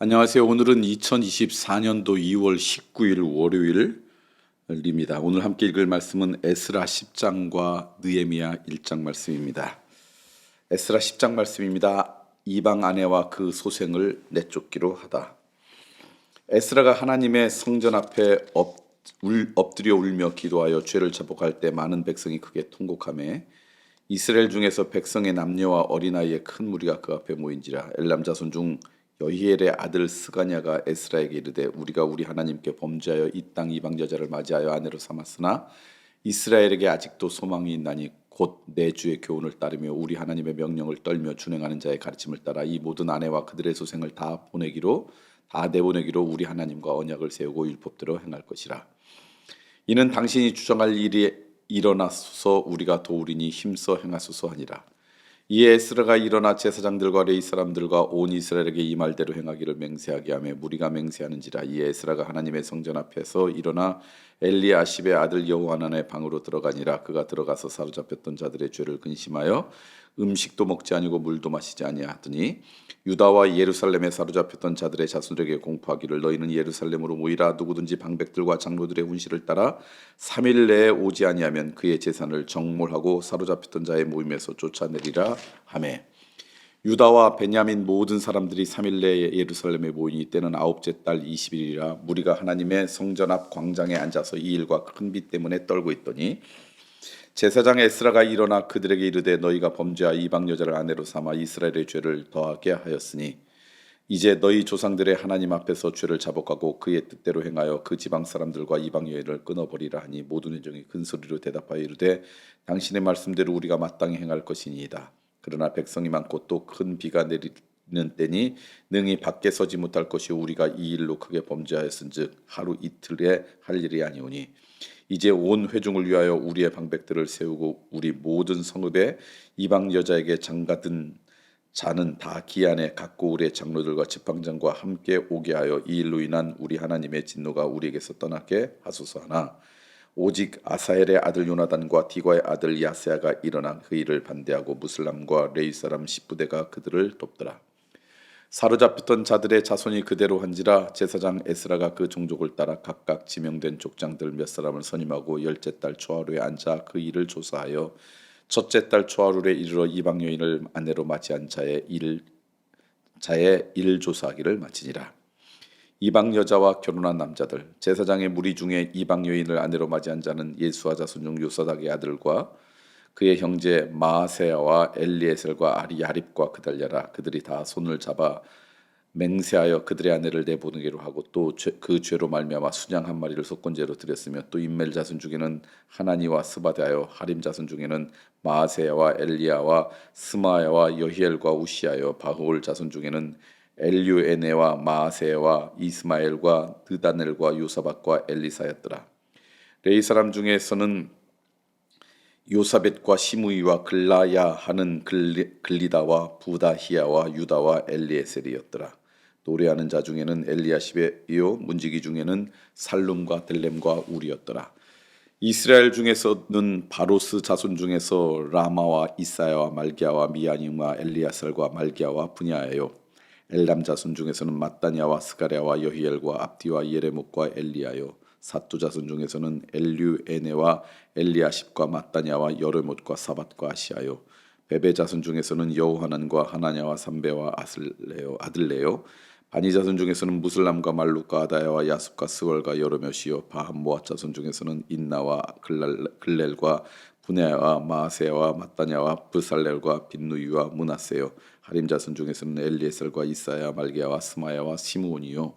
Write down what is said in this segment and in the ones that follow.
안녕하세요. 오늘은 2024년도 2월 19일 월요일입니다. 오늘 함께 읽을 말씀은 에스라 10장과 느헤미야 1장 말씀입니다. 에스라 10장 말씀입니다. 이방 아내와 그 소생을 내쫓기로 하다. 에스라가 하나님의 성전 앞에 엎, 울, 엎드려 울며 기도하여 죄를 자복할 때 많은 백성이 크게 통곡하며 이스라엘 중에서 백성의 남녀와 어린아이의 큰 무리가 그 앞에 모인지라 엘람 자손 중 여히엘의 아들 스가냐가 에스라에게 이르되 우리가 우리 하나님께 범죄하여 이 땅 이방 여자를 맞이하여 아내로 삼았으나 이스라엘에게 아직도 소망이 있나니 곧 내 주의 교훈을 따르며 우리 하나님의 명령을 떨며 준행하는 자의 가르침을 따라 이 모든 아내와 그들의 소생을 다 보내기로 다 내보내기로 우리 하나님과 언약을 세우고 율법대로 행할 것이라. 이는 당신이 주장할 일이 일어나소서 우리가 도우리니 힘써 행하소서 하니라 이에 에스라가 일어나 제사장들과 레이 사람들과 온 이스라엘에게 이 말대로 행하기를 맹세하게 하며 무리가 맹세하는지라 이에 에스라가 하나님의 성전 앞에서 일어나 엘리아십의 아들 여호하난의 방으로 들어가니라. 그가 들어가서 사로잡혔던 자들의 죄를 근심하여 음식도 먹지 아니고 물도 마시지 아니하더니 유다와 예루살렘에 사로잡혔던 자들의 자손들에게 공포하기를 너희는 예루살렘으로 모이라. 누구든지 방백들과 장로들의 훈시를 따라 3일 내에 오지 아니하면 그의 재산을 정몰하고 사로잡혔던 자의 모임에서 쫓아내리라. 하매. 유다와 베냐민 모든 사람들이 3일 내에 예루살렘에 모이니 때는 아홉째 달 20일이라. 무리가 하나님의 성전 앞 광장에 앉아서 이 일과 큰 비 때문에 떨고 있더니 제사장 에스라가 일어나 그들에게 이르되 너희가 범죄하 이방 여자를 아내로 삼아 이스라엘의 죄를 더하게 하였으니 이제 너희 조상들의 하나님 앞에서 죄를 자복하고 그의 뜻대로 행하여 그 지방 사람들과 이방 여인을 끊어버리라 하니 모든 회중이 큰 소리로 대답하여 이르되 당신의 말씀대로 우리가 마땅히 행할 것이니이다. 그러나 백성이 많고 또 큰 비가 내리는 때니 능히 밖에 서지 못할 것이 우리가 이 일로 크게 범죄하였은즉 하루 이틀에 할 일이 아니오니 이제 온 회중을 위하여 우리의 방백들을 세우고 우리 모든 성읍에 이방 여자에게 장가든 자는 다 기한에 갖고 우리의 장로들과 지팡장과 함께 오게 하여 이 일로 인한 우리 하나님의 진노가 우리에게서 떠나게 하소서 하나 오직 아사엘의 아들 요나단과 디과의 아들 야세아가 일어나 그 일을 반대하고 무슬람과 레이 사람 십부대가 그들을 돕더라. 사로잡혔던 자들의 자손이 그대로 한지라 제사장 에스라가 그 종족을 따라 각각 지명된 족장들 몇 사람을 선임하고 열째 달 초하루에 앉아 그 일을 조사하여 첫째 달 초하루에 이르러 이방 여인을 아내로 맞이한 자의 일 자의 일 조사하기를 마치니라. 이방 여자와 결혼한 남자들 제사장의 무리 중에 이방 여인을 아내로 맞이한 자는 예수와 자손 중 요사닥의 아들과 그의 형제 마세야와 엘리에셀과 아리 야립과 그달랴라 그들이 다 손을 잡아 맹세하여 그들의 아내를 내보내기로 하고 또 그 죄로 말미암아 순양 한 마리를 속건제로 드렸으며 또 인멜 자손 중에는 하나니와 스바데하여 하림 자손 중에는 마세야와 엘리야와 스마야와 여히엘과 우시아여 바홀 자손 중에는 엘류에네와 마세와 이스마엘과 드다넬과 요사박과 엘리사였더라. 레이 사람 중에서는 요사벳과 시무이와 글라야 하는 글리, 글리다와 부다히야와 유다와 엘리에셀이었더라. 노래하는 자 중에는 엘리야십이요 문지기 중에는 살룸과 델렘과 우리였더라. 이스라엘 중에서는 바로스 자손 중에서 라마와 이사야와 말기야와 미야님과 엘리야셀과 말기야와 분야예요. 엘람 자손 중에서는 마따냐와 스가랴와 여히엘과 압디와 예레목과 엘리야요. 사뚜 자손 중에서는 엘류에네와 엘리아십과 마따냐와 여르못과 사밧과 아시아요. 베베 자손 중에서는 여호하난과 하나냐와 삼베와 아슬레요 아들레요. 바니 자손 중에서는 무슬람과 말루카 아다야와 야습과 스월과 여르몇이요. 바함 모아 자손 중에서는 인나와 글랄, 글렐과 분야와 마세와 마따냐와 브살렐과 빈누이와 문하세요. 하림 자손 중에서는 엘리에셀과 이사야 말게야와 스마야와 시므온이요.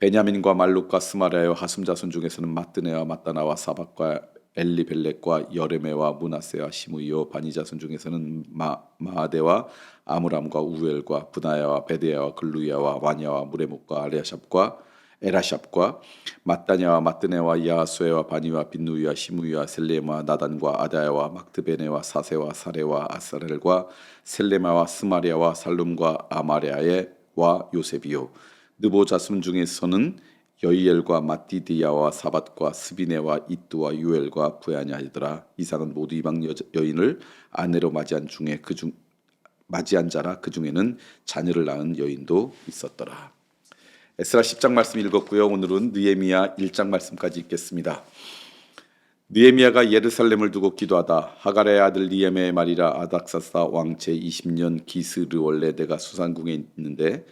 베냐민과 말룩과 스마랴여 하숨 자손 중에서는 마뜨네와 마따나와 사박과 엘리벨렉과 여레메와 문하세와 시무이요 바니 자손 중에서는 마, 마하데와 아므람과 우엘과 부나야와 베데야와 글루야와 와냐와 무레목과 아레아샵과 에라샵과 마따냐와 마뜨네와 야수에와 바니와 빈누이와 시무이와 셀레마 나단과 아다야와 막드베네와 사세와 사레와 아사렐과 셀레마와 스마리아와 살룸과 아마레아와 요셉이요 느보 자손 중에서는 여이엘과 마띠디야와 사밧과 스비네와 이뚜와 유엘과 부야냐이더라 이상은 모두 이방 여, 여인을 아내로 맞이한 중에 그중 맞이한 자라 그 중에는 자녀를 낳은 여인도 있었더라. 에스라 10장 말씀 읽었고요. 오늘은 느헤미야 1장 말씀까지 읽겠습니다. 느헤미야가 예루살렘을 두고 기도하다 하갈의 아들 니에메의 말이라 아닥사사 왕 제 20년 기스르 원래 내가 수산궁에 있는데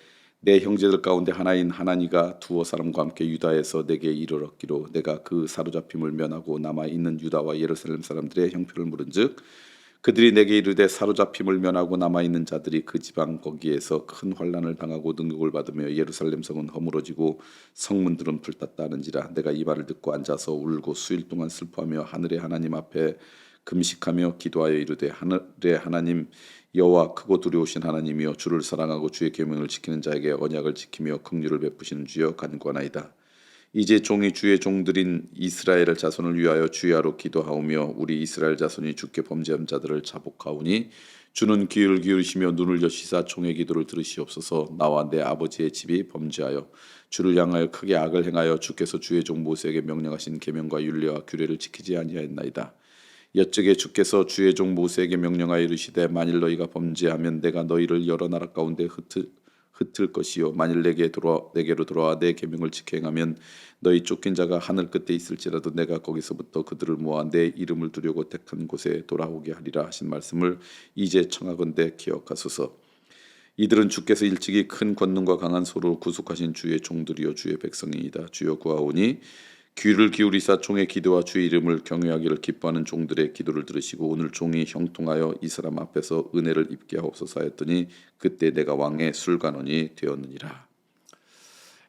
내 형제들 가운데 하나인 하나니가 두어 사람과 함께 유다에서 내게 이르렀기로 내가 그 사로잡힘을 면하고 남아 있는 유다와 예루살렘 사람들의 형편을 물은즉 그들이 내게 이르되 사로잡힘을 면하고 남아 있는 자들이 그 지방 거기에서 큰 환란을 당하고 능력을 받으며 예루살렘 성은 허물어지고 성문들은 불탔다 하는지라 내가 이 말을 듣고 앉아서 울고 수일 동안 슬퍼하며 하늘의 하나님 앞에 금식하며 기도하여 이르되 하늘의 하나님 여호와 크고 두려우신 하나님이여 주를 사랑하고 주의 계명을 지키는 자에게 언약을 지키며 긍휼을 베푸시는 주여 간구하나이다. 이제 종이 주의 종들인 이스라엘 자손을 위하여 주야로 기도하오며 우리 이스라엘 자손이 주께 범죄한 자들을 자복하오니 주는 귀를 기울이시며 눈을 여시사 종의 기도를 들으시옵소서 나와 내 아버지의 집이 범죄하여 주를 향하여 크게 악을 행하여 주께서 주의 종 모세에게 명령하신 계명과 윤례와 규례를 지키지 아니하였나이다. 여쪽에 주께서 주의 종 모세에게 명령하여 이르시되 만일 너희가 범죄하면 내가 너희를 여러 나라 가운데 흩을 흩을 것이요. 만일 내게 돌아 내게로 돌아와 내 계명을 지켜 행하면 너희 쫓긴 자가 하늘 끝에 있을지라도 내가 거기서부터 그들을 모아 내 이름을 두려고 택한 곳에 돌아오게 하리라 하신 말씀을 이제 청하건대 기억하소서. 이들은 주께서 일찍이 큰 권능과 강한 소로 구속하신 주의 종들이요 주의 백성이다. 주여 구하오니 귀를 기울이사 종의 기도와 주의 이름을 경외하기를 기뻐하는 종들의 기도를 들으시고 오늘 종이 형통하여 이 사람 앞에서 은혜를 입게 하옵소서 하였더니 그때 내가 왕의 술관원이 되었느니라.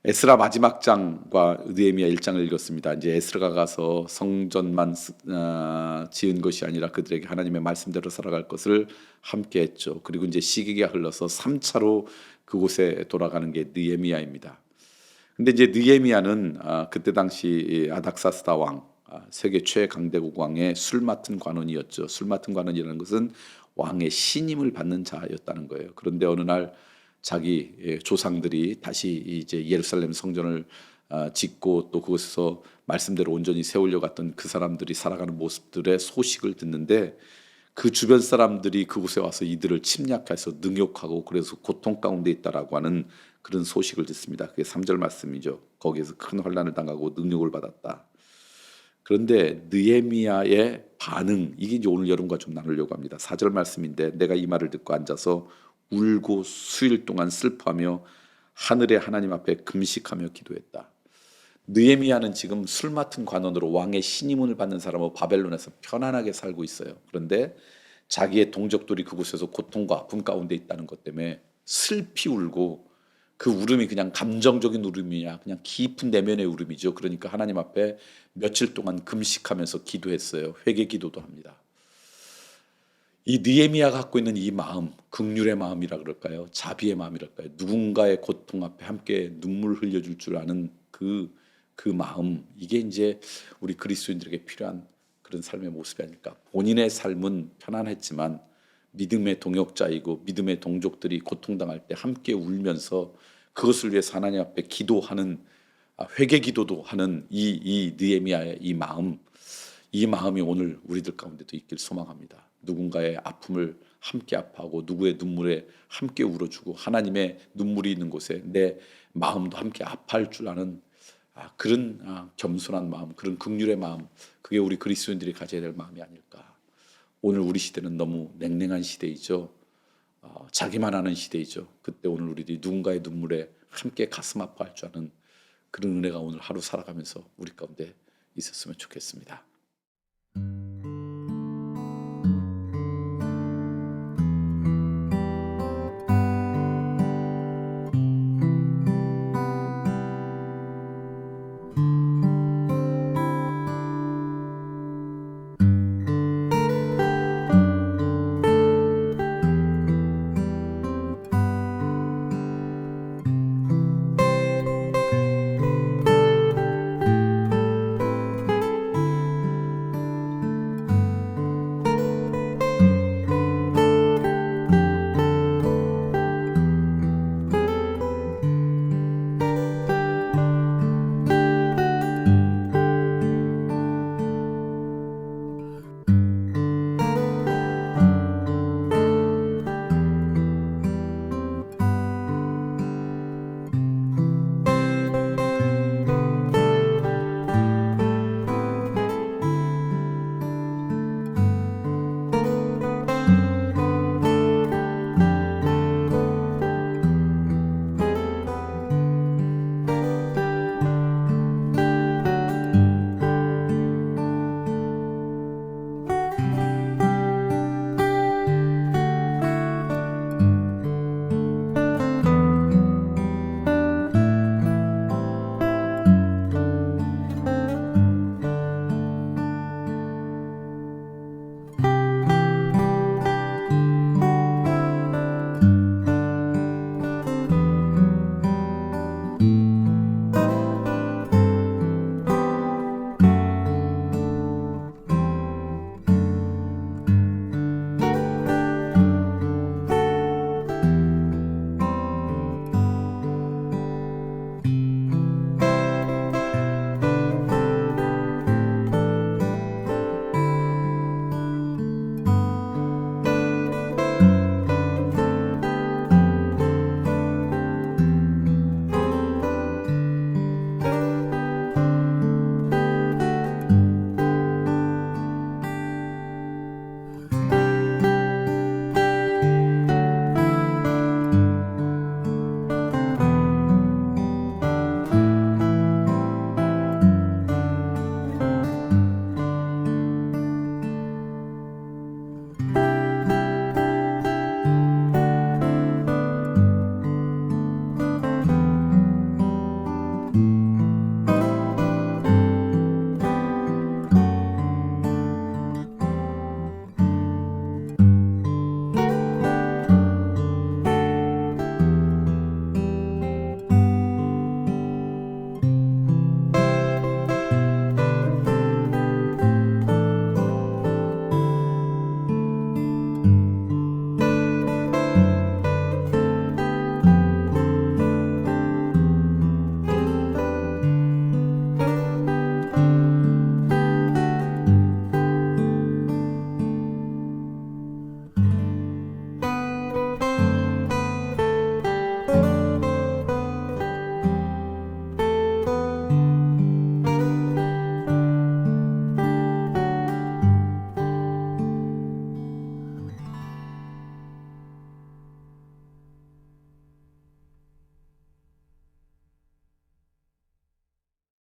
에스라 마지막 장과 느헤미야 1장을 읽었습니다. 이제 에스라가 가서 성전만 쓰- 아, 지은 것이 아니라 그들에게 하나님의 말씀대로 살아갈 것을 함께 했죠. 그리고 이제 시기가 흘러서 3차로 그곳에 돌아가는 게 느헤미야입니다. 근데 이제 느헤미야는 아, 그때 당시 이 아닥사스다 왕 아, 세계 최강대국 왕의 술 맡은 관원이었죠. 술 맡은 관원이라는 것은 왕의 신임을 받는 자였다는 거예요. 그런데 어느 날 자기 예, 조상들이 다시 이제 예루살렘 성전을 아, 짓고 또 그곳에서 말씀대로 온전히 세우려 갔던 그 사람들이 살아가는 모습들의 소식을 듣는데 그 주변 사람들이 그곳에 와서 이들을 침략해서 능욕하고 그래서 고통 가운데 있다라고 하는 그런 소식을 듣습니다. 그게 3절 말씀이죠. 거기에서 큰 환란을 당하고 능욕을 받았다. 그런데 느헤미야의 반응 이게 이제 오늘 여러분과 좀 나누려고 합니다. 4절 말씀인데 내가 이 말을 듣고 앉아서 울고 수일 동안 슬퍼하며 하늘의 하나님 앞에 금식하며 기도했다. 느헤미야는 지금 술 맡은 관원으로 왕의 신임을 받는 사람으로 바벨론에서 편안하게 살고 있어요. 그런데 자기의 동족들이 그곳에서 고통과 아픔 가운데 있다는 것 때문에 슬피 울고 그 울음이 그냥 감정적인 울음이냐 그냥 깊은 내면의 울음이죠. 그러니까 하나님 앞에 며칠 동안 금식하면서 기도했어요. 회개 기도도 합니다. 이 느헤미야가 갖고 있는 이 마음, 극률의 마음이라 그럴까요? 자비의 마음이랄까요? 누군가의 고통 앞에 함께 눈물 흘려줄 줄 아는 그, 그 마음, 이게 이제 우리 그리스도인들에게 필요한 그런 삶의 모습이 아닐까. 본인의 삶은 편안했지만 믿음의 동역자이고 믿음의 동족들이 고통당할 때 함께 울면서 그것을 위해서 하나님 앞에 기도하는 아, 회개 기도도 하는 이, 이 느헤미야의 이 마음, 이 마음이 오늘 우리들 가운데도 있길 소망합니다. 누군가의 아픔을 함께 아파하고 누구의 눈물에 함께 울어주고 하나님의 눈물이 있는 곳에 내 마음도 함께 아파할 줄 아는 아, 그런 아, 겸손한 마음, 그런 극률의 마음, 그게 우리 그리스도인들이 가져야 될 마음이 아닐까. 오늘 우리 시대는 너무 냉랭한 시대이죠. 어, 자기만 하는 시대이죠. 그때 오늘 우리들이 누군가의 눈물에 함께 가슴 아파할 줄 아는 그런 은혜가 오늘 하루 살아가면서 우리 가운데 있었으면 좋겠습니다.